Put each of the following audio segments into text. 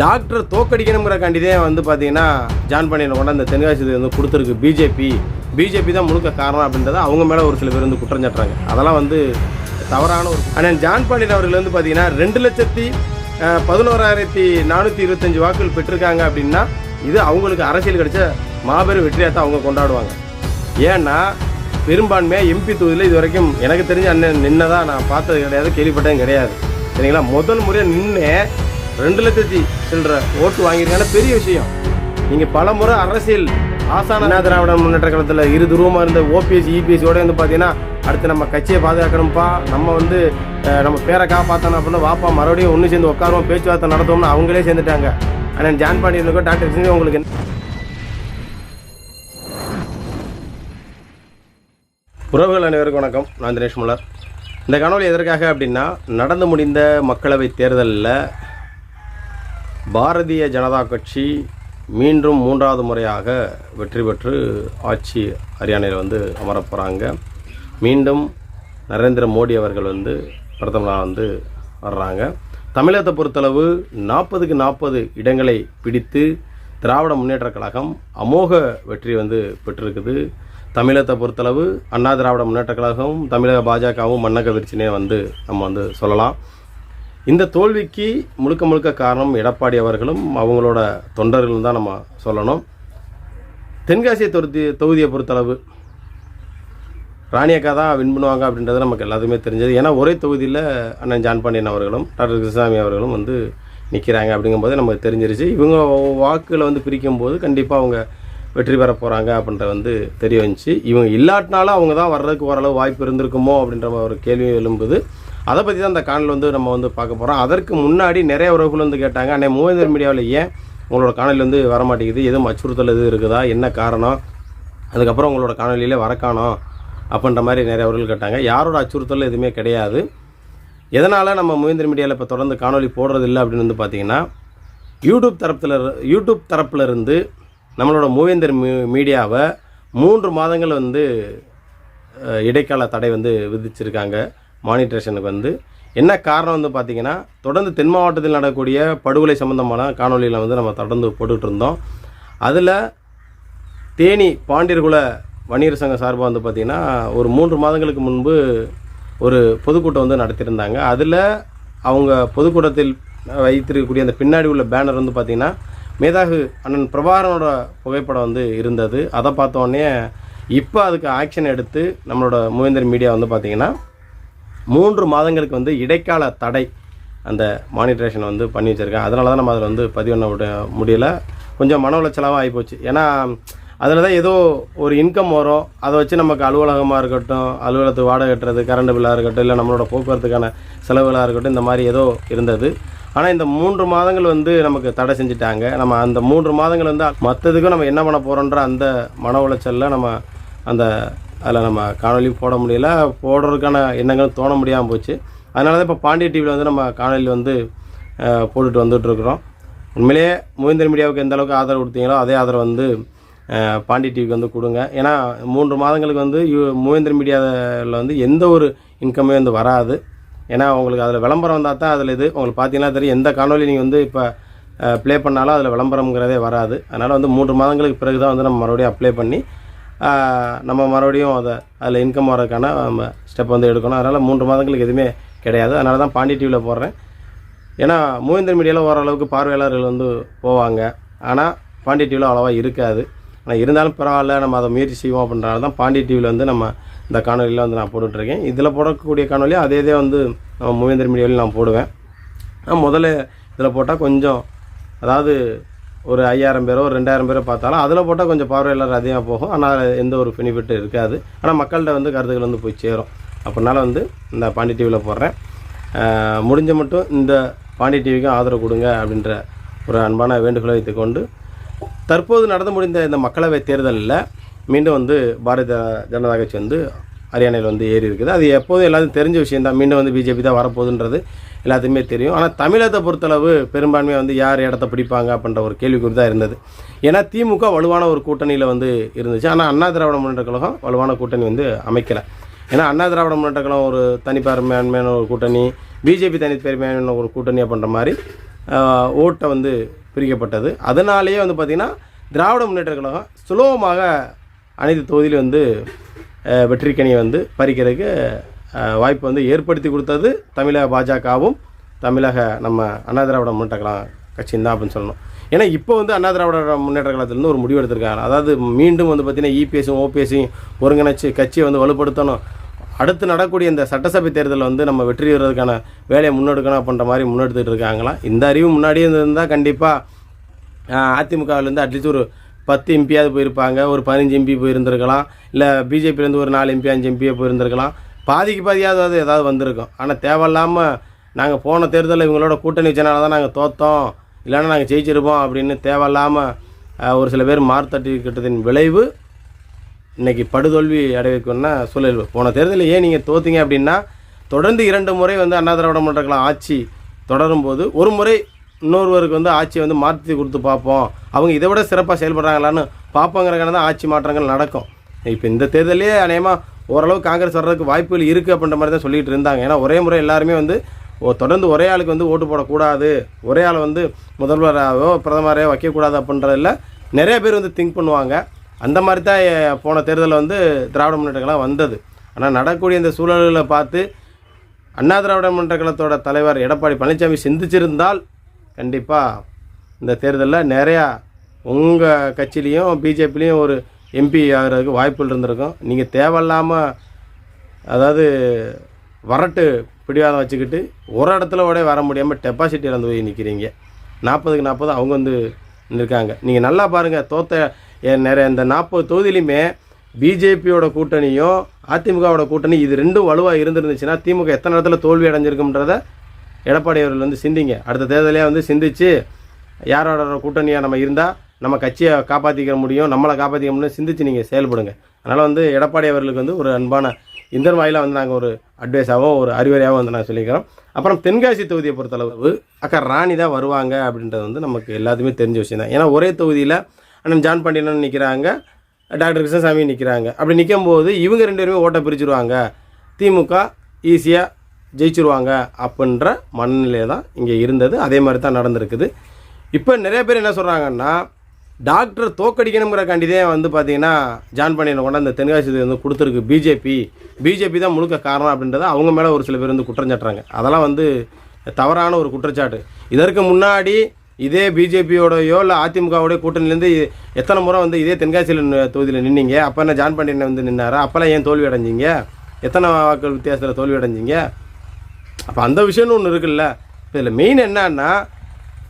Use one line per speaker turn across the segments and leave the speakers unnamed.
Doctor தோக்கடிக்கணுங்கிற வந்து பார்த்தீங்கன்னா John பண்ணியில் கொண்டு அந்த தென்காசி வந்து கொடுத்துருக்கு பிஜேபி. பிஜேபி தான் முழுக்க காரணம் அப்படின்றத அவங்க மேலே ஒரு சில பேர் வந்து குற்றம் சாட்டுறாங்க. அதெல்லாம் வந்து தவறான ஒரு ஆனால் ஜான் பாண்டியன் அவர்கள் வந்து பார்த்தீங்கன்னா ரெண்டு லட்சத்தி பதினோராயிரத்தி நானூற்றி இருபத்தஞ்சு வாக்குகள் பெற்றிருக்காங்க அப்படின்னா இது அவங்களுக்கு அரசியல் கிடைச்ச மாபெரும் வெற்றியாக தான் அவங்க கொண்டாடுவாங்க. ஏன்னா பெரும்பான்மையாக எம்பி தொகுதியில் இது வரைக்கும் எனக்கு தெரிஞ்ச அண்ணன் நின்னதாக நான் பார்த்தது கிடையாது கேள்விப்பட்டதும் கிடையாது. சரிங்களா? முதல் முறையாக நின்று ரெண்டு லட்சத்தி சில்லற ஓட்டு வாங்கியிருக்காங்க பெரிய விஷயம். நீங்கள் பல முறை அரசியல் ஆசான திராவிட முன்னேற்ற காலத்தில் இரு துருவமாக இருந்த ஓபிஎஸ் இபிஎஸோட வந்து பார்த்தீங்கன்னா அடுத்து நம்ம கட்சியை பாதுகாக்கணும்ப்பா நம்ம வந்து நம்ம பேரை காப்பாற்றணும் அப்படின்னு வாப்பா மறுபடியும் ஒன்று சேர்ந்து உட்காருவோம் பேச்சுவார்த்தை நடத்துவோம்னு அவங்களே சேர்ந்துட்டாங்க. ஆனால் ஜான் பாண்டியனுக்கும் டாக்டர் சிங் உங்களுக்கு உறவுகள் அனைவருக்கும் வணக்கம். நான் தினேஷ் முலர் இந்த காணொளி எதற்காக அப்படின்னா நடந்து முடிந்த மக்களவை தேர்தலில் பாரதிய ஜனதா கட்சி மீண்டும் மூன்றாவது முறையாக வெற்றி பெற்று ஆட்சி ஹரியானையில் வந்து அமரப்போகிறாங்க மீண்டும் நரேந்திர மோடி அவர்கள் வந்து பிரதமராக வந்து வர்றாங்க. தமிழகத்தை பொறுத்தளவு நாற்பதுக்கு நாற்பது இடங்களை பிடித்து திராவிட முன்னேற்றக் கழகம் அமோக வெற்றி வந்து பெற்றிருக்குது. தமிழகத்தை பொறுத்தளவு அண்ணா திராவிட முன்னேற்றக் கழகமும் தமிழக பாஜகவும் மன்னக விரிச்சினே வந்து நம்ம வந்து சொல்லலாம். இந்த தோல்விக்கு முழுக்க முழுக்க காரணம் எடப்பாடி அவர்களும் அவங்களோட தொண்டர்களும் தான் நம்ம சொல்லணும். தென்காசியை தொகுதி தொகுதியை பொறுத்தளவு ராணியக்கா தான் வின் பண்ணுவாங்க அப்படின்றது நமக்கு எல்லாத்துக்குமே தெரிஞ்சது. ஏன்னா ஒரே தொகுதியில் அண்ணன் ஜான் பாண்டியன் அவர்களும் டாக்டர் கிருஷ்ணசாமி அவர்களும் வந்து நிற்கிறாங்க அப்படிங்கும்போது நமக்கு தெரிஞ்சிருச்சு. இவங்க வாக்குகளை வந்து பிரிக்கும் போது கண்டிப்பாக அவங்க வெற்றி பெற போகிறாங்க அப்படின்ற வந்து தெரிய வந்துச்சு. இவங்க இல்லாட்டினாலும் அவங்க தான் வர்றதுக்கு ஓரளவு வாய்ப்பு இருந்திருக்குமோ அப்படின்ற ஒரு கேள்வி எழும்புது. அதை பற்றி தான் அந்த காணொலி வந்து நம்ம வந்து பார்க்க போகிறோம் அதற்கு முன்னாடி நிறைய உறவுகள் வந்து கேட்டாங்க அண்ணே மூவேந்தர் மீடியாவில் ஏன் உங்களோட காணொலி வந்து வர மாட்டேங்குது எதுவும் அச்சுறுத்தல் எதுவும் இருக்குதா? என்ன காரணம்? அதுக்கப்புறம் உங்களோட காணொலியிலே வரக்கானோம் அப்படின்ற மாதிரி நிறைய அவர்கள் கேட்டாங்க. யாரோட அச்சுறுத்தல் எதுவுமே கிடையாது. எதனால் நம்ம மூவேந்தர் மீடியாவில் இப்போ தொடர்ந்து காணொலி போடுறது இல்லை அப்படின்னு வந்து பார்த்தீங்கன்னா யூடியூப் தரப்பில் யூடியூப் தரப்பில் இருந்து நம்மளோட மூவேந்தர் மீ மீடியாவை மூன்று மாதங்கள் வந்து இடைக்கால தடை வந்து விதிச்சிருக்காங்க. மானிட்டரேஷனுக்கு வந்து என்ன காரணம் வந்து பார்த்தீங்கன்னா தொடர்ந்து தென் மாவட்டத்தில் நடக்கக்கூடிய படுகொலை சம்பந்தமான காணொலியில் வந்து நம்ம தொடர்ந்து போட்டுக்கிட்டு இருந்தோம். அதில் தேனி பாண்டியர்குல வணிகர் சங்கம் சார்பாக வந்து பார்த்திங்கன்னா ஒரு மூன்று மாதங்களுக்கு முன்பு ஒரு பொதுக்கூட்டம் வந்து நடத்தியிருந்தாங்க. அதில் அவங்க பொதுக்கூட்டத்தில் வைத்திருக்கக்கூடிய அந்த பின்னாடி உள்ள பேனர் வந்து பார்த்திங்கன்னா மேதாகு அண்ணன் பிரபாகரனோட புகைப்படம் வந்து இருந்தது. அதை பார்த்தோன்னே இப்போ அதுக்கு ஆக்ஷன் எடுத்து நம்மளோட மூவேந்தர் மீடியா வந்து பார்த்திங்கன்னா மூன்று மாதங்களுக்கு வந்து இடைக்கால தடை அந்த மானிட்டரேஷன் வந்து பண்ணி வச்சுருக்கேன் அதனால தான் நம்ம அதில் வந்து பதிவு பண்ண விட முடியல. கொஞ்சம் மன உளைச்சலாகவும் ஆகிப்போச்சு ஏன்னா அதில் தான் ஏதோ ஒரு இன்கம் வரும். அதை வச்சு நமக்கு அலுவலகமாக இருக்கட்டும் அலுவலகத்துக்கு வாடகை கட்டுறது கரண்ட் பில்லாக இருக்கட்டும் இல்லை நம்மளோட போக்குவரத்துக்கான செலவுகளாக இருக்கட்டும் இந்த மாதிரி ஏதோ இருந்தது. ஆனால் இந்த மூன்று மாதங்கள் வந்து நமக்கு தடை செஞ்சுட்டாங்க. நம்ம அந்த மூன்று மாதங்கள் வந்து மற்றதுக்கும் நம்ம என்ன பண்ண போகிறோன்ற அந்த மன உளைச்சலில் நம்ம அந்த அதில் நம்ம காணொலி போட முடியல. போடுறதுக்கான எண்ணங்களும் தோண முடியாமல் போச்சு. அதனால தான் இப்போ பாண்டிய டிவியில் வந்து நம்ம காணொலி வந்து போட்டுட்டு வந்துட்டுருக்குறோம் உண்மையிலேயே முகேந்திர மீடியாவுக்கு எந்த அளவுக்கு ஆதரவு கொடுத்தீங்களோ அதே ஆதரவு வந்து பாண்டி டிவிக்கு வந்து கொடுங்க. ஏன்னா மூன்று மாதங்களுக்கு வந்து யூ- மூவேந்தர் மீடியாவில் வந்து எந்த ஒரு இன்கமே வந்து வராது. ஏன்னா உங்களுக்கு அதில் விளம்பரம் வந்தால் தான் அதில் இது. உங்களுக்கு பார்த்தீங்கன்னா தெரியும் எந்த காணொலி நீங்கள் வந்து இப்போ ப்ளே பண்ணாலும் அதில் விளம்பரங்கிறதே வராது. அதனால் வந்து மூன்று மாதங்களுக்கு பிறகு தான் வந்து நம்ம மறுபடியும் அப்ளை பண்ணி நம்ம மறுபடியும் அதை அதில் இன்கம் வரதுக்கான நம்ம ஸ்டெப் வந்து எடுக்கணும். அதனால் மூன்று மாதங்களுக்கு எதுவுமே கிடையாது. அதனால தான் பாண்டி டிவியில் போடுறேன். ஏன்னா மூவேந்தர் மீடியாவில் ஓரளவுக்கு பார்வையாளர்கள் வந்து போவாங்க. ஆனால் பாண்டி டிவியில் அவ்வளோவா இருக்காது. ஆனால் இருந்தாலும் பரவாயில்ல நம்ம அதை முயற்சி செய்வோம் அப்படின்றனால தான் பாண்டி டிவியில் வந்து நம்ம இந்த காணொலியில் வந்து நான் போட்டுட்ருக்கேன். இதில் போடக்கூடிய காணொலி அதே இதே வந்து நம்ம மூவேந்தர் மீடியாவில் நான் போடுவேன். முதல்ல இதில் போட்டால் கொஞ்சம் அதாவது ஒரு ஐயாயிரம் பேரோ ஒரு ரெண்டாயிரம் பேரோ பார்த்தாலும் அதில் போட்டால் கொஞ்சம் பார்வையாளர் அதிகமாக போகும். ஆனால் எந்த ஒரு பெனிஃபிட்டும் இருக்காது. ஆனால் மக்கள்கிட்ட வந்து கருத்துக்கள் வந்து போய் சேரும். அப்படினால வந்து இந்த பாண்டி டிவியில் போடுறேன். முடிஞ்ச மட்டும் இந்த பாண்டி டிவிக்கும் ஆதரவு கொடுங்க அப்படின்ற ஒரு அன்பான வேண்டுகோளை வைத்துக்கொண்டு தற்போது நடந்து முடிந்த இந்த மக்களவை தேர்தலில் மீண்டும் வந்து பாரதிய ஜனதா கட்சி வந்து ஹரியானையில் வந்து ஏறி இருக்குது. அது எப்போதும் எல்லாத்துக்கும் தெரிஞ்ச விஷயம் தான் மீண்டும் வந்து பிஜேபி தான் வரப்போகுதுன்றது எல்லாத்துக்குமே தெரியும். ஆனால் தமிழகத்தை பொறுத்தளவு பெரும்பான்மையாக வந்து யார் இடத்த பிடிப்பாங்க அப்படின்ற ஒரு கேள்விக்குறி தான் இருந்தது. ஏன்னா திமுக வலுவான ஒரு கூட்டணியில் வந்து இருந்துச்சு. ஆனால் அண்ணா திராவிட முன்னேற்ற கழகம் வலுவான கூட்டணி வந்து அமைக்கலை. ஏன்னா அண்ணா திராவிட முன்னேற்ற கழகம் ஒரு தனிப்பெருமையான ஒரு கூட்டணி பிஜேபி தனிப்பெருமையான ஒரு கூட்டணி அப்படின்ற மாதிரி ஓட்டை வந்து பிரிக்கப்பட்டது. அதனாலேயே வந்து பார்த்திங்கன்னா திராவிட முன்னேற்ற கழகம் சுலபமாக அனைத்து தொகுதியிலும் வந்து வெற்றிக்கனியை வந்து பறிக்கிறதுக்கு வாய்ப்பு வந்து ஏற்படுத்தி கொடுத்தது தமிழக பாஜகவும் தமிழக நம்ம அண்ணா திராவிட முன்னேற்ற கழகம் கட்சியும் தான் அப்படின்னு சொல்லணும். ஏன்னா இப்போ வந்து அண்ணா திராவிட முன்னேற்ற கழகத்திலேருந்து ஒரு முடிவு எடுத்திருக்காங்க. அதாவது மீண்டும் வந்து பார்த்திங்கன்னா இபிஎஸும் ஓபிஎஸையும் ஒருங்கிணைச்சு கட்சியை வந்து வலுப்படுத்தணும். அடுத்து நடக்கூடிய இந்த சட்டசபை தேர்தலில் வந்து நம்ம வெற்றி பெறுவதற்கான வேலையை முன்னெடுக்கணும் அப்படின்ற மாதிரி முன்னெடுத்துட்டு இருக்காங்களாம் இந்த அறிவு முன்னாடியே இருந்தால் கண்டிப்பாக அதிமுகவிலேருந்து அட்லீஸ்ட் ஒரு பத்து எம்பியாவது போயிருப்பாங்க ஒரு பதினஞ்சு எம்பி போயிருந்திருக்கலாம் இல்லை பிஜேபியிலேருந்து ஒரு நாலு எம்பி அஞ்சு எம்பியை போயிருந்திருக்கலாம். பாதிக்கு பாதியாவது ஏதாவது வந்திருக்கும். ஆனால் தேவையில்லாமல் நாங்கள் போன தேர்தலில் இவங்களோட கூட்டணி வச்சனால தான் நாங்கள் தோத்தோம். இல்லைன்னா நாங்கள் ஜெயிச்சிருப்போம் அப்படின்னு தேவையில்லாமல் ஒரு சில பேர் மார்த்தட்டிக்கிட்டதின் விளைவு இன்றைக்கி படுதோல்வி அடைவிக்கும்னா சூழல் போன தேர்தலில் ஏன் நீங்கள் தோத்தீங்க அப்படின்னா தொடர்ந்து இரண்டு முறை வந்து அண்ணா திராவிட மன்றக்கலாம் ஆட்சி தொடரும் போது ஒரு முறை இன்னொருவருக்கு வந்து ஆட்சியை வந்து மாற்றி கொடுத்து பார்ப்போம். அவங்க இதை விட சிறப்பாக செயல்படுறாங்களான்னு பார்ப்போங்கிறக்கான தான் ஆட்சி மாற்றங்கள் நடக்கும். இப்போ இந்த தேர்தலே அநேகமாக ஓரளவு காங்கிரஸ் வர்றதுக்கு வாய்ப்புகள் இருக்குது அப்படின்ற மாதிரி தான் சொல்லிட்டு இருந்தாங்க. ஏன்னா ஒரே முறை எல்லாருமே வந்து தொடர்ந்து ஒரே ஆளுக்கு வந்து ஓட்டு போடக்கூடாது. ஒரே ஆளை வந்து முதல்வராகவோ பிரதமரையோ வைக்கக்கூடாது அப்படின்றதில் நிறைய பேர் வந்து திங்க் பண்ணுவாங்க. அந்த மாதிரி தான் போன தேர்தலில் வந்து திராவிட முன்னேற்றங்களாக வந்தது. ஆனால் நடக்கக்கூடிய இந்த சூழல்களை பார்த்து அண்ணா திராவிட முன்னேற்ற கழகத்தோட தலைவர் எடப்பாடி பழனிசாமி சிந்திச்சிருந்தால் கண்டிப்பாக இந்த தேர்தலில் நிறையா உங்கள் கட்சியிலையும் பிஜேபிலையும் ஒரு எம்பி ஆகிறதுக்கு வாய்ப்புகள் இருந்திருக்கும். நீங்கள் தேவையில்லாமல் அதாவது வரட்டு பிடிவாதம் வச்சுக்கிட்டு ஒரு இடத்துல கூட வர முடியாமல் டெபாசிட் இறந்து போய் நிற்கிறீங்க நாற்பதுக்கு நாற்பது அவங்க வந்து நிற்காங்க நீங்கள் நல்லா பாருங்கள் தோத்த எ- நிறைய இந்த நாற்பது தொகுதியிலையுமே பிஜேபியோட கூட்டணியும் அதிமுகவோட கூட்டணி இது ரெண்டும் வலுவாக இருந்துருந்துச்சுன்னா திமுக எத்தனை இடத்துல தோல்வி அடைஞ்சிருக்குன்றத எடப்பாடி அவர்கள் வந்து சிந்திங்க. அடுத்த தேர்தலே வந்து சிந்திச்சு யாரோட கூட்டணியாக நம்ம இருந்தால் நம்ம கட்சியை காப்பாற்றிக்க முடியும் நம்மளை காப்பாற்றிக்க முடியும் சிந்திச்சு நீங்கள் செயல்படுங்க. அதனால் வந்து எடப்பாடி அவர்களுக்கு வந்து ஒரு அன்பான இந்த வாயிலாக வந்து நாங்கள் ஒரு அட்வைஸாகவும் ஒரு அறிவுரையாகவும் வந்து நாங்கள் சொல்லிக்கிறோம். அப்புறம் தென்காசி தொகுதியை பொறுத்தளவு அக்கா ராணி தான் வருவாங்க அப்படின்றது வந்து நமக்கு எல்லாத்துக்குமே தெரிஞ்ச விஷயம் தான். ஏன்னா ஒரே தொகுதியில் அண்ணன் ஜான் பாண்டியன் நிற்கிறாங்க டாக்டர் கிருஷ்ணசாமி நிற்கிறாங்க அப்படி நிற்கும் போது இவங்க ரெண்டு பேருமே ஓட்டை பிரிச்சுருவாங்க. திமுக ஈஸியாக ஜெயிச்சிருவாங்க அப்படின்ற மனநிலை தான் இங்கே இருந்தது. அதே மாதிரி தான் நடந்திருக்குது. இப்போ நிறைய பேர் என்ன சொல்கிறாங்கன்னா டாக்டர் தோக்கடிக்கணுங்கிறக்காண்டி வந்து பார்த்தீங்கன்னா ஜான் பாண்டியனை கொண்டு அந்த தென்காசி வந்து கொடுத்துருக்கு பிஜேபி. பிஜேபி தான் முழுக்க காரணம் அப்படின்றத அவங்க மேலே ஒரு சில பேர் வந்து குற்றம் சாட்டுறாங்க. அதெல்லாம் வந்து தவறான ஒரு குற்றச்சாட்டு. இதற்கு முன்னாடி இதே பிஜேபியோடையோ இல்லை அதிமுகவோடைய கூட்டணியிலேருந்து எத்தனை முறை வந்து இதே தென்காசியில் தொகுதியில் நின்னீங்க? அப்போ என்ன ஜான் பாண்டியன் வந்து நின்னாரா? அப்போல்லாம் ஏன் தோல்வி அடைஞ்சீங்க? எத்தனை வாக்கு வித்தியாசத்தில் தோல்வி அடைஞ்சிங்க? அப்போ அந்த விஷயம்னு ஒன்று இருக்குல்ல. இதில் மெயின் என்னன்னா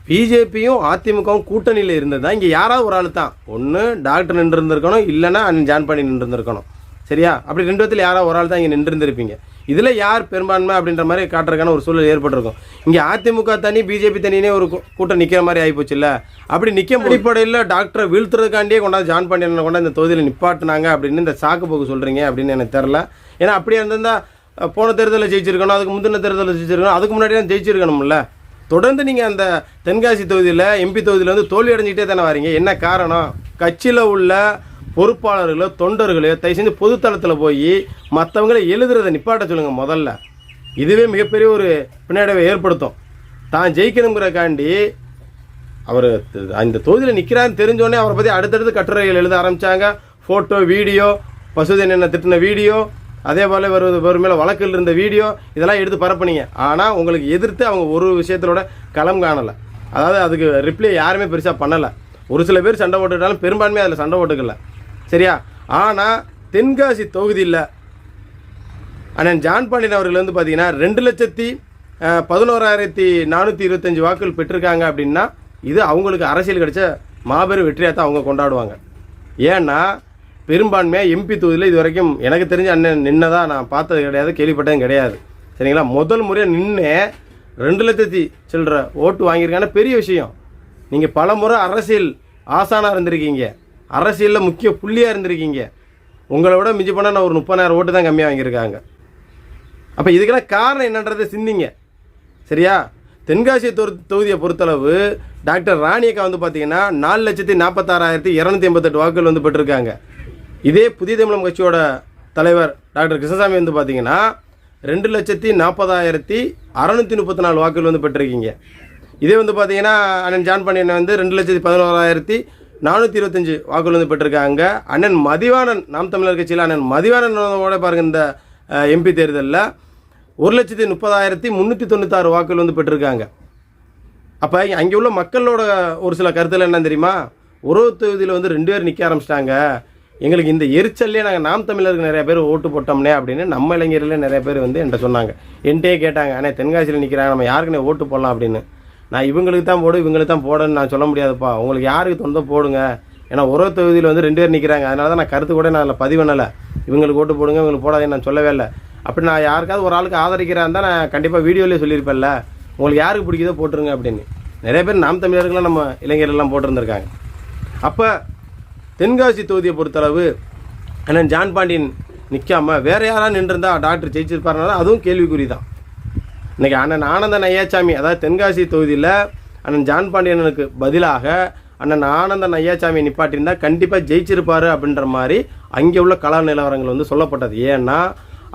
பிஜேபியும் அதிமுகவும் கூட்டணியில் இருந்தது தான் இங்கே யாராவது ஒரு ஆள் தான். ஒன்று டாக்டர் நின்று இருந்திருக்கணும் இல்லைன்னா அண்ணன் ஜான் பண்ணி நின்று இருந்திருக்கணும் சரியா? அப்படி ரெண்டு விதத்தில் யாராவது ஒரு ஆள் தான் இங்கே நின்று இருந்திருப்பீங்க இதில் யார் பெரும்பான்மை அப்படின்ற மாதிரி காட்டுறதுக்கான ஒரு சூழல் ஏற்பட்டிருக்கும். இங்கே அதிமுக தனி பிஜேபி தனினே ஒரு கூட்டம் நிற்கிற மாதிரி ஆகிப்போச்சுல்ல அப்படி நிற்க அடிப்படையில் டாக்டரை வீழ்த்துறதுக்காண்டியே கொண்டாந்து ஜான் பாண்டியனை கொண்டாந்து இந்த தொகுதியில் நிப்பாட்டினாங்க அப்படின்னு இந்த சாக்கு போக்கு சொல்கிறீங்க அப்படின்னு எனக்கு தெரில ஏன்னா அப்படியே இருந்திருந்தா அஹ், போன தேர்தலில் ஜெயிச்சிருக்கணும் அதுக்கு முந்தின தேர்தலில் ஜெயிச்சிருக்கணும் அதுக்கு முன்னாடி தான் ஜெயிச்சிருக்கணும்ல? தொடர்ந்து நீங்கள் அந்த தென்காசி தொகுதியில் எம்பி தொகுதியில் வந்து தோல்வி அடைஞ்சிக்கிட்டே தானே வரீங்க. என்ன காரணம்? கட்சியில் உள்ள பொறுப்பாளர்களோ தொண்டர்களோ தயவு செஞ்சு பொதுத்தளத்தில் போய் மற்றவங்களை எழுதுறதை நிப்பாட்ட சொல்லுங்கள் முதல்ல. இதுவே மிகப்பெரிய ஒரு பின்னடைவை ஏற்படுத்தும். தான் ஜெயிக்கணுங்கிறக்காண்டி அவர் அந்த தொகுதியில் நிற்கிறான்னு தெரிஞ்சோடனே அவரை பற்றி அடுத்தடுத்து கட்டுரைகள் எழுத ஆரம்பித்தாங்க ஃபோட்டோ வீடியோ பசுதன் என்ன திட்டின வீடியோ அதே போல் இவர் இவர் மேலே வழக்கில் இருந்த வீடியோ இதெல்லாம் எடுத்து பரப்புனீங்க. ஆனால் உங்களுக்கு எதிர்த்து அவங்க ஒரு விஷயத்திலோட களம் காணலை. அதாவது அதுக்கு ரிப்ளை யாருமே பெருசாக பண்ணலை. ஒரு சில பேர் சண்டை போட்டுக்கிட்டாலும் பெரும்பான்மையாக அதில் சண்டை போட்டுக்கல. சரியா? ஆனால் தென்காசி தொகுதியில் அண்ணன் ஜான் பாண்டியன் அவர்கள் வந்து பார்த்தீங்கன்னா ரெண்டு லட்சத்தி பதினோராயிரத்தி நானூற்றி இருபத்தஞ்சி வாக்குகள் பெற்றிருக்காங்க அப்படின்னா இது அவங்களுக்கு அரசியல் கிடைச்ச மாபெரும் வெற்றியாக தான் அவங்க கொண்டாடுவாங்க. ஏன்னா பெரும்பான்மையாக எம்பி தொகுதியில் இது வரைக்கும் எனக்கு தெரிஞ்ச அண்ணன் நின்னதாக நான் பார்த்தது கிடையாது கேள்விப்பட்டதும் கிடையாது. சரிங்களா? முதல் முறையாக நின்று ரெண்டு லட்சத்தி சில்லற ஓட்டு வாங்கியிருக்கான பெரிய விஷயம். நீங்கள் பல முறை அரசியல் ஆசானாக இருந்திருக்கீங்க. அரசியலில் முக்கிய புள்ளியாக இருந்திருக்கீங்க. உங்களை விட மிஞ்சி போனால் நான் ஒரு முப்பதாயிரம் ஓட்டு தான் கம்மியாக வாங்கியிருக்காங்க. அப்போ இதுக்கெல்லாம் காரணம் என்னன்றதை சிந்திங்க. சரியா? தென்காசி தொரு தொகுதியை பொறுத்தளவு டாக்டர் ராணியக்கா வந்து பார்த்தீங்கன்னா நாலு லட்சத்தி நாற்பத்தாறாயிரத்தி இரநூத்தி எண்பத்தெட்டு வாக்குகள் வந்து பெற்றிருக்காங்க. இதே புதிய தமிழகம் கட்சியோட தலைவர் டாக்டர் கிருஷ்ணசாமி வந்து பார்த்தீங்கன்னா ரெண்டு லட்சத்தி நாற்பதாயிரத்தி அறநூற்றி முப்பத்தி நாலு வாக்குகள் வந்து பெற்றிருக்கீங்க. இதே வந்து பார்த்தீங்கன்னா அண்ணன் ஜான் பாண்டியன் வந்து ரெண்டு லட்சத்தி பதினோராயிரத்தி நானூற்றி இருபத்தஞ்சு வாக்குகள் வந்து பெற்றிருக்காங்க. அண்ணன் மதிவாணன் நாம் தமிழர் கட்சியில் அண்ணன் மதிவாணனோட பாருங்க இந்த எம்பி தேர்தலில் ஒரு லட்சத்தி முப்பதாயிரத்தி முந்நூற்றி தொண்ணூத்தாறு வாக்குகள் வந்து பெற்றிருக்காங்க. அப்போ அங்கே உள்ள மக்களோட ஒரு சில கருத்தில் என்ன தெரியுமா? ஒரு தொகுதியில் வந்து ரெண்டு பேர் நிற்க ஆரம்பிச்சிட்டாங்க. எங்களுக்கு இந்த எரிச்சல்லே நாங்கள் நாம் தமிழருக்கு நிறைய பேர் ஓட்டு போட்டோம்னே அப்படின்னு நம்ம இளைஞர்களே நிறைய பேர் வந்து என்கிட்ட சொன்னாங்க. என்கிட்டயே கேட்டாங்க ஆனால் தென்காசியில் நிற்கிறாங்க நம்ம யாருக்குனே ஓட்டு போடலாம் அப்படின்னு. நான் இவங்களுக்கு தான் போடு இவங்களுக்கு தான் போடன்னு நான் சொல்ல முடியாதுப்பா. உங்களுக்கு யாருக்கு தந்தோ போடுங்க. ஏன்னா ஒரு தொகுதியில் வந்து ரெண்டு பேர் நிற்கிறாங்க அதனால தான் நான் கருத்து கூட நான் அதில் பதிவு பண்ணலை. இவங்களுக்கு ஓட்டு போடுங்க இவங்களுக்கு போடாதேன்னு நான் சொல்லவே இல்லை. அப்படி நான் யாருக்காவது ஒரு ஆளுக்கு ஆதரிக்கிறேன் தான் நான் கண்டிப்பாக வீடியோலேயே சொல்லியிருப்பேன்ல. உங்களுக்கு யாருக்கு பிடிக்குதோ போட்டுருங்க அப்படின்னு. நிறைய பேர் நாம் தமிழர்கள்லாம் நம்ம இளைஞர்கள்லாம் போட்டிருந்துருக்காங்க. அப்போ தென்காசி தொகுதியை பொறுத்தளவு அண்ணன் ஜான் பாண்டியன் நிற்காமல் வேறு யாராக நின்றுருந்தா டாக்டர் ஜெயிச்சிருப்பாருனால அதுவும் கேள்விக்குறி தான் இன்னைக்கு அண்ணன் ஆனந்தன் ஐயாச்சாமி அதாவது தென்காசி தொகுதியில் அண்ணன் ஜான் பாண்டியனுக்கு பதிலாக அண்ணன் ஆனந்தன் ஐயாச்சாமி நிப்பாட்டியிருந்தா கண்டிப்பாக ஜெயிச்சிருப்பாரு அப்படின்ற மாதிரி அங்கே உள்ள கலா நிலவரங்கள் வந்து சொல்லப்பட்டது. ஏன்னா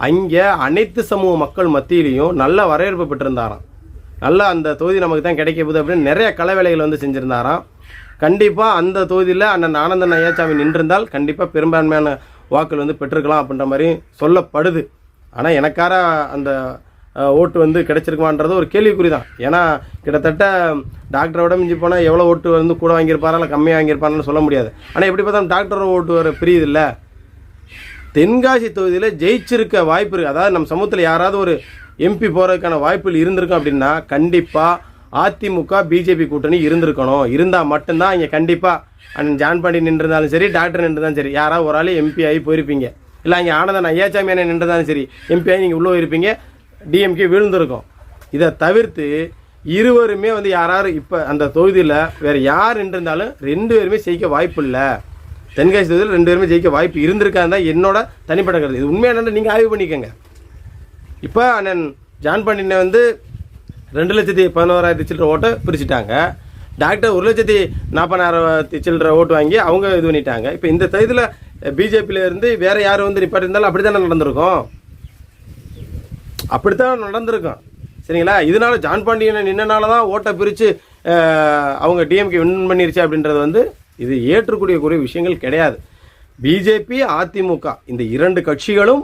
அங்கே அனைத்து சமூக மக்கள் மத்தியிலையும் நல்ல வரவேற்பு பெற்றிருந்தாராம். நல்ல அந்த தொகுதி நமக்கு தான் கிடைக்க போகுது அப்படின்னு நிறைய கலை வேலைகள் வந்து செஞ்சுருந்தாராம். கண்டிப்பாக அந்த தொகுதியில் அண்ணன் ஆனந்தன் ஐயாச்சாமி நின்றிருந்தால் கண்டிப்பாக பெரும்பான்மையான வாக்கள் வந்து பெற்றிருக்கலாம் அப்படின்ற மாதிரி சொல்லப்படுது. ஆனால் எனக்கார அந்த ஓட்டு வந்து கிடைச்சிருக்குமான்றது ஒரு கேள்விக்குறி தான் ஏன்னா கிட்டத்தட்ட டாக்டரோட மிஞ்சி போனால் எவ்வளோ ஓட்டு வந்து கூட வாங்கியிருப்பாரா இல்லை கம்மியாக வாங்கியிருப்பாருன்னு சொல்ல முடியாது. ஆனால் எப்படி பார்த்தாலும் டாக்டர் ஓட்டு வர பிரியுது இல்லை தென்காசி தொகுதியில் ஜெயிச்சிருக்க வாய்ப்பு இருக்குது அதாவது நம்ம சமூகத்தில் யாராவது ஒரு எம்பி போகிறதுக்கான வாய்ப்புகள் இருந்திருக்கும் அப்படின்னா கண்டிப்பாக அதிமுக பிஜேபி கூட்டணி இருந்திருக்கணும். இருந்தால் மட்டும்தான் இங்கே கண்டிப்பாக அண்ணன் ஜான் பாண்டி நின்றிருந்தாலும் சரி டாக்டர் நின்றுதான் சரி யாராவது ஒரு ஆள் எம்பி ஆகி போயிருப்பீங்க. இல்லை அங்கே ஆனந்தன் ஐயாச்சாமி அண்ணன் நின்றுதாலும் சரி எம்பி ஆகி நீங்கள் உள்ளே இருப்பீங்க டிஎம்கே விழுந்திருக்கும். இதை தவிர்த்து இருவருமே வந்து யாராவது இப்போ அந்த தொகுதியில் வேறு யார் நின்றிருந்தாலும் ரெண்டு பேருமே ஜெயிக்க வாய்ப்பு இல்லை. தென்காசி தொகுதியில் ரெண்டு பேருமே ஜெயிக்க வாய்ப்பு இருந்திருக்காங்க தான் என்னோட தனிப்பட்ட கருத்து. இது உண்மையான நீங்கள் ஆய்வு பண்ணிக்கோங்க. இப்போ அண்ணன் ஜான் பாண்டியனை வந்து ரெண்டு லட்சத்தி பதினோராயிரத்தி சில்லற ஓட்டை பிரிச்சுட்டாங்க. டாக்டர் ஒரு லட்சத்தி நாற்பதாயிரத்தி சில்லற ஓட்டு வாங்கி அவங்க இது பண்ணிட்டாங்க. இப்போ இந்த தகுதியில் பிஜேபியிலேருந்து வேறு யார் வந்து நிப்பாட்டி இருந்தாலும் அப்படி தானே நடந்திருக்கும்? அப்படித்தான் நடந்திருக்கும். சரிங்களா? இதனால ஜான் பாண்டியனை நின்னனால தான் ஓட்டை பிரித்து அவங்க டிஎம்கே வின் பண்ணிருச்சு அப்படின்றது வந்து இது ஏற்றுக்கூடிய கூடிய விஷயங்கள் கிடையாது. பிஜேபி அதிமுக இந்த இரண்டு கட்சிகளும்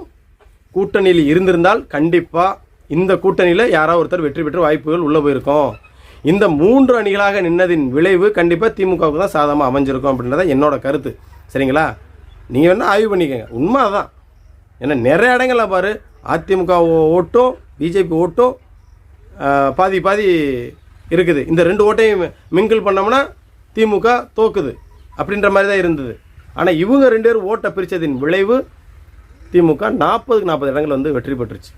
கூட்டணியில் இருந்திருந்தால் கண்டிப்பாக இந்த கூட்டணியில் யாராவது ஒருத்தர் வெற்றி பெற்று வாய்ப்புகள் உள்ளே போயிருக்கும். இந்த மூன்று அணிகளாக நின்னதின் விளைவு கண்டிப்பாக திமுகவுக்கு தான் சாதமாக அமைஞ்சிருக்கும் அப்படின்றத என்னோட கருத்து. சரிங்களா? நீங்கள் வேணால் ஆய்வு பண்ணிக்கோங்க. உண்மை அதுதான் ஏன்னா நிறைய இடங்கள்ல பாரு அதிமுக ஓட்டும் பிஜேபி ஓட்டும் பாதி பாதி இருக்குது. இந்த ரெண்டு ஓட்டையும் மிங்கிள் பண்ணோம்னா திமுக தோக்குது அப்படின்ற மாதிரி தான் இருந்தது. ஆனால் இவங்க ரெண்டு பேரும் ஓட்டை பிரித்ததின் விளைவு திமுக நாற்பதுக்கு நாற்பது இடங்கள் வந்து வெற்றி பெற்றுச்சு.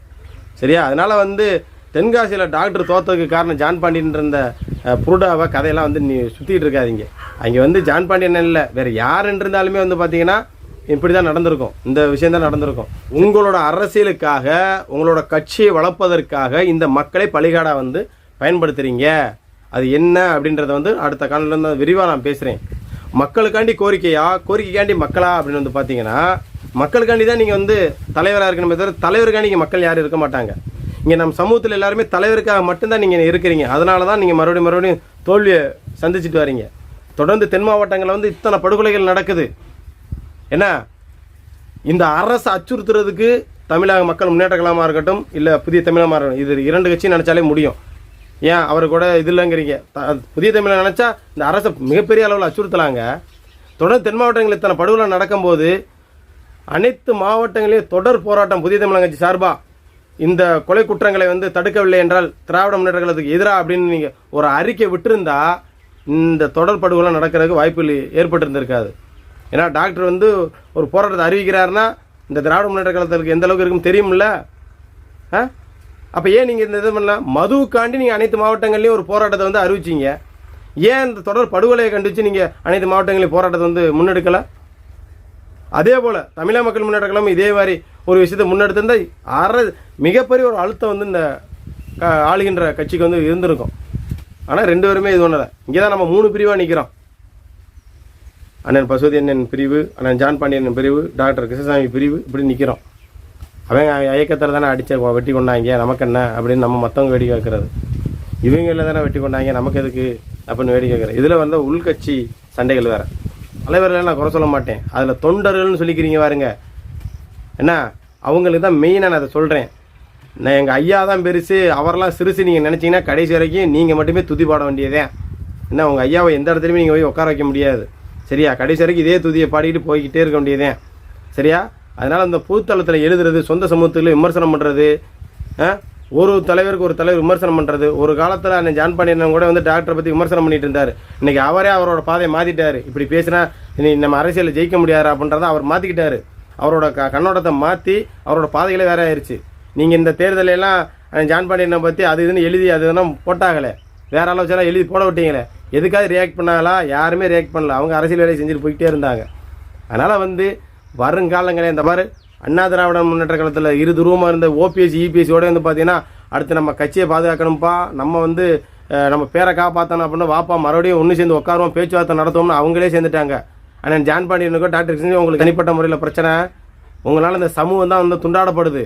சரியா? அதனால் வந்து தென்காசியில் டாக்டர் தோத்ததுக்கு காரணம் ஜான் பாண்டியன்ற புருடாவை கதையெல்லாம் வந்து நீ சுற்றிட்டு இருக்காதீங்க. அங்கே வந்து ஜான் பாண்டியன் இல்லை வேறு யார் இருந்தாலுமே வந்து பார்த்தீங்கன்னா இப்படி தான் நடந்திருக்கும். இந்த விஷயம் தான் நடந்திருக்கும். உங்களோட அரசியலுக்காக உங்களோட கட்சியை வளர்ப்பதற்காக இந்த மக்களை பலிகாடாக வந்து பயன்படுத்துகிறீங்க அது என்ன அப்படின்றத வந்து அடுத்த காலத்தில் விரிவாக நான் பேசுகிறேன் மக்களுக்காண்டி கோரிக்கையா? கோரிக்கைக்காண்டி மக்களா? அப்படின்னு வந்து பார்த்தீங்கன்னா மக்களுக்காண்டி தான் நீங்கள் வந்து தலைவராக இருக்கணுமே தவிர தலைவருக்காண்டி இங்கே மக்கள் யாரும் இருக்க மாட்டாங்க. இங்கே நம்ம சமூகத்தில் எல்லாருமே தலைவருக்காக மட்டும்தான் நீங்கள் இருக்கிறீங்க. அதனால தான் நீங்கள் மறுபடியும் மறுபடியும் தோல்வியை சந்திச்சுட்டு வரீங்க. தொடர்ந்து தென் மாவட்டங்களில் வந்து இத்தனை படுகொலைகள் நடக்குது. என்ன? இந்த அரசு அச்சுறுத்துறதுக்கு தமிழக மக்கள் முன்னேற்ற கழகமாக இருக்கட்டும் இல்லை புதிய தமிழகமாக இருக்கட்டும் இது இரண்டு கட்சியும் நினச்சாலே முடியும். ஏன்? அவர் கூட இது இல்லைங்கிறீங்க. த- புதிய தமிழை நினச்சா இந்த அரசை மிகப்பெரிய அளவில் அச்சுறுத்தலாங்க. தொடர்ந்து தென் மாவட்டங்களில் இத்தனை படுகொலை நடக்கும்போது அனைத்து மாவட்டங்களிலும் தொடர் போராட்டம் புதிய தமிழக கட்சி சார்பாக இந்த கொலை குற்றங்களை வந்து தடுக்கவில்லை என்றால் திராவிட முன்னேற்ற எதிராக அப்படின்னு நீங்கள் ஒரு அறிக்கை விட்டிருந்தா இந்த தொடர் படுகொலை நடக்கிறதுக்கு வாய்ப்பு ஏற்பட்டிருந்திருக்காது. ஏன்னா டாக்டர் வந்து ஒரு போராட்டத்தை அறிவிக்கிறாருன்னா இந்த திராவிட முன்னேற்ற கழகத்துக்கு எந்த அளவுக்கு இருக்கும் தெரியும்ல ஆ? அப்போ ஏன் நீங்கள் இந்த இது பண்ணலாம் மதுவுக்காண்டி நீங்கள் அனைத்து மாவட்டங்கள்லேயும் ஒரு போராட்டத்தை வந்து அறிவிச்சீங்க. ஏன் இந்த தொடர் படுகொலையை கண்டித்து நீங்கள் அனைத்து மாவட்டங்களையும் போராட்டத்தை வந்து முன்னெடுக்கலை? அதே போல் தமிழக மக்கள் முன்னேற்ற கழகம் இதே மாதிரி ஒரு விஷயத்தை முன்னெடுத்திருந்தா அற மிகப்பெரிய ஒரு அழுத்தம் வந்து இந்த ஆளுகின்ற கட்சிக்கு வந்து இருந்திருக்கும். ஆனால் ரெண்டு பேருமே இது ஒன்றலை இங்கே தான் நம்ம மூணு பிரிவாக நிற்கிறோம் அண்ணன் பசுவதி அண்ணன் பிரிவு அண்ணன் ஜான் பாண்டியன் பிரிவு டாக்டர் கிருஷ்ணசாமி பிரிவு இப்படி நிற்கிறோம் அவன் இயக்கத்தில் தானே அடிச்ச வெட்டி கொண்டாங்க நமக்கு என்ன அப்படின்னு நம்ம மற்றவங்க வேடிக்கை வைக்கிறது இவங்களில் தானே வெட்டி கொண்டாங்க நமக்கு எதுக்கு அப்படின்னு வேடிக்கை வைக்கிறேன் இதில் வந்து உள்கட்சி சண்டைகள் வேறு. தலைவர்களை நான் குறை சொல்ல மாட்டேன். அதில் தொண்டர்கள்னு சொல்லிக்கிறீங்க பாருங்க. என்ன? அவங்களுக்கு தான் மெயினாக நான் அதை சொல்கிறேன் நான் எங்கள் ஐயா தான் பெருசு. அவரெல்லாம் சிறுசு நீங்கள் நினச்சிங்கன்னா கடைசி வரைக்கும் நீங்கள் மட்டுமே துதி பாட வேண்டியதே. என்ன? உங்கள் ஐயாவை எந்த இடத்துலையுமே நீங்கள் போய் உட்கார வைக்க முடியாது. சரியா? கடைசி வரைக்கும் இதே துதியை பாடிக்கிட்டு போய்கிட்டே இருக்க வேண்டியதே. சரியா? அதனால் அந்த பொதுத்தளத்தில் எழுதுறது சொந்த சமூகத்தில் விமர்சனம் பண்ணுறது ஒரு தலைவருக்கு ஒரு தலைவர் விமர்சனம் பண்ணுறது ஒரு காலத்தில் அண்ணன் ஜான் பாண்டியன் கூட வந்து டாக்டரை பற்றி விமர்சனம் பண்ணிட்டு இருந்தார். இன்னைக்கு அவரே அவரோட பாதையை மாற்றிட்டார் இப்படி பேசினா இனி நம்ம அரசியலில் ஜெயிக்க முடியாது அப்படின்றத அவர் மாற்றிக்கிட்டாரு அவரோட க கண்ணோட்டத்தை மாற்றி அவரோட பாதைகளே வேற ஆயிருச்சு. நீங்கள் இந்த தேர்தலெல்லாம் ஜான் பாண்டியனை பற்றி அது இதுன்னு எழுதி அது இதெல்லாம் போட்டாகலை வேற ஆலோசனை எழுதி போட விட்டீங்களே. எதுக்காவது ரியாக்ட் பண்ணாங்களா யாருமே ரியாக்ட் பண்ணல. அவங்க அரசியல் வேலையை செஞ்சுட்டு போய்கிட்டே இருந்தாங்க. அதனால் வந்து வருங்காலங்களே இந்த மாதிரி அண்ணா திராவிட முன்னேற்ற காலத்தில் இரு துருவமாக இருந்த ஓபிஎஸ் இபிஎஸ்சியோட வந்து பார்த்தீங்கன்னா அடுத்து நம்ம கட்சியை பாதுகாக்கணும்ப்பா நம்ம வந்து நம்ம பேரை காப்பாற்றணும் அப்படின்னு வாப்பா மறுபடியும் ஒன்று சேர்ந்து உட்காருவோம் பேச்சுவார்த்தை நடத்துவோம்னு அவங்களே சேர்ந்துட்டாங்க. ஆனால் ஜான் பாண்டியனுக்கோ டாக்டர் கிருஷ்ணன் உங்களுக்கு தனிப்பட்ட முறையில் பிரச்சனை. உங்களால் இந்த சமூகம் தான் வந்து துண்டாடப்படுது.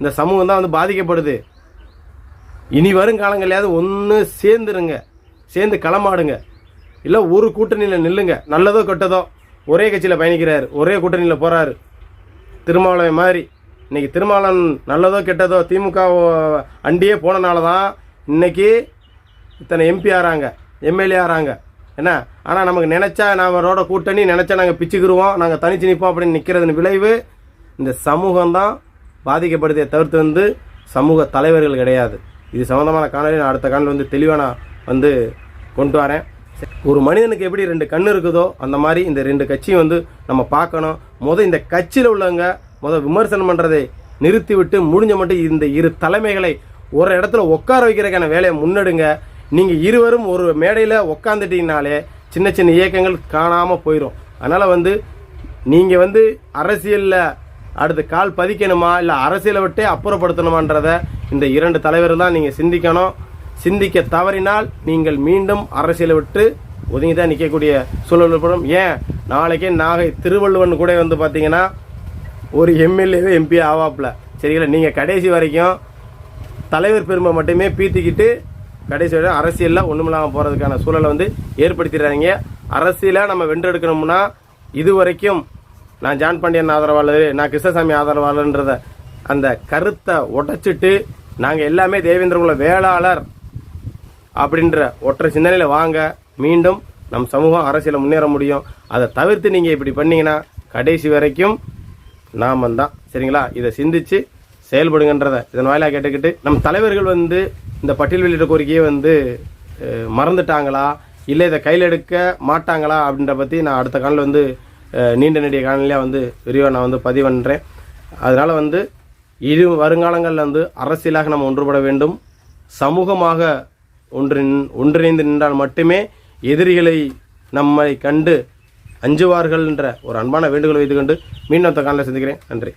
இந்த சமூகம் தான் வந்து பாதிக்கப்படுது. இனி வரும் காலங்களையாவது ஒன்று சேர்ந்துருங்க. சேர்ந்து களமாடுங்க. இல்லை ஒரு கூட்டணியில் நில்லுங்க. நல்லதோ கெட்டதோ ஒரே கட்சியில் பயணிக்கிறார். ஒரே கூட்டணியில் போகிறாரு திருமாவளவை மாதிரி. இன்றைக்கி திருமாவளவன் நல்லதோ கெட்டதோ திமுக அண்டியே போனனால தான் இன்னைக்கு இத்தனை எம்பி ஆறாங்க எம்எல்ஏ ஆறாங்க. என்ன? ஆனால் நமக்கு நினச்சா நாம் ரோட கூட்டணி நினச்சா நாங்கள் பிச்சுக்கிடுவோம் நாங்கள் தனிச்சு நிற்போம் அப்படின்னு நிற்கிறதுன்னு விளைவு இந்த சமூகம் தான் பாதிக்கப்படுதே தவிர்த்து வந்து சமூக தலைவர்கள் கிடையாது. இது சம்மந்தமான காணொலி நான் அடுத்த காணொலி வந்து தெளிவாக நான் வந்து கொண்டு வரேன். ஒரு மனிதனுக்கு எப்படி ரெண்டு கண் இருக்குதோ அந்த மாதிரி இந்த ரெண்டு கட்சியும் வந்து நம்ம பார்க்கணும். முதல் இந்த கட்சியில் உள்ளவங்க முதல் விமர்சனம் பண்ணுறதை நிறுத்திவிட்டு முடிஞ்ச மட்டும் இந்த இரு தலைமைகளை ஒரு இடத்துல உட்கார வைக்கிறதுக்கான வேலையை முன்னெடுங்க. நீங்கள் இருவரும் ஒரு மேடையில் உட்காந்துட்டீங்கனாலே சின்ன சின்ன இயக்கங்கள் காணாமல் போயிடும் அதனால் வந்து நீங்கள் வந்து அரசியலில் அடுத்து கால் பதிக்கணுமா இல்லை அரசியலை விட்டே அப்புறப்படுத்தணுமான்றத இந்த இரண்டு தலைவர் தான் நீங்கள் சிந்திக்கணும். சிந்திக்க தவறினால் நீங்கள் மீண்டும் அரசியலை விட்டு ஒதுங்கி தான் நிற்கக்கூடிய சூழல் ஏற்படும். ஏன்? நாளைக்கே நாகை திருவள்ளுவன் கூட வந்து பார்த்தீங்கன்னா ஒரு எம்எல்ஏவே எம்பி ஆவாப்பில். சரிங்களா? நீங்கள் கடைசி வரைக்கும் தலைவர் பெருமை மட்டுமே பீத்திக்கிட்டு கடைசி வரை அரசியலில் ஒன்றுமில்லாமல் போகிறதுக்கான சூழலை வந்து ஏற்படுத்திடுறாங்க. அரசியலாக நம்ம வென்றெடுக்கணும்னா இது வரைக்கும் நான் ஜான் பாண்டியன் ஆதரவாளர் நான் கிருஷ்ணசாமி ஆதரவாளர்ன்றத அந்த கருத்தை உடைச்சிட்டு நாங்கள் எல்லாமே தேவேந்திரகுல வேளாளர் அப்படின்ற ஒற்றை சிந்தனையில் வாங்க. மீண்டும் நம் சமூகம் அரசியலில் முன்னேற முடியும். அதை தவிர்த்து நீங்கள் இப்படி பண்ணிங்கன்னா கடைசி வரைக்கும் நாம் தான். சரிங்களா? இதை சிந்தித்து செயல்படுங்கன்றதை இதன் வாயிலாக கேட்டுக்கிட்டு நம் தலைவர்கள் வந்து இந்த பட்டியல் வெளியிட்ட கோரிக்கையை வந்து மறந்துட்டாங்களா? இல்லை இதை கையில் எடுக்க மாட்டாங்களா? அப்படின்ற பற்றி நான் அடுத்த காலில் வந்து நீண்ட நெடிய காலநிலையாக வந்து விரிவாக நான் வந்து பதிவு பண்ணுறேன் அதனால் வந்து இரு வருங்காலங்களில் வந்து அரசியலாக நம்ம ஒன்றுபட வேண்டும். சமூகமாக ஒன்றின் ஒன்றிணைந்து நின்றால் மட்டுமே எதிரிகளை நம்மை கண்டு அஞ்சுவார்கள் என்ற ஒரு அன்பான வேண்டுகோள் வைத்துக்கொண்டு மீண்டும் அந்த காலையில் சந்திக்கிறேன். நன்றி.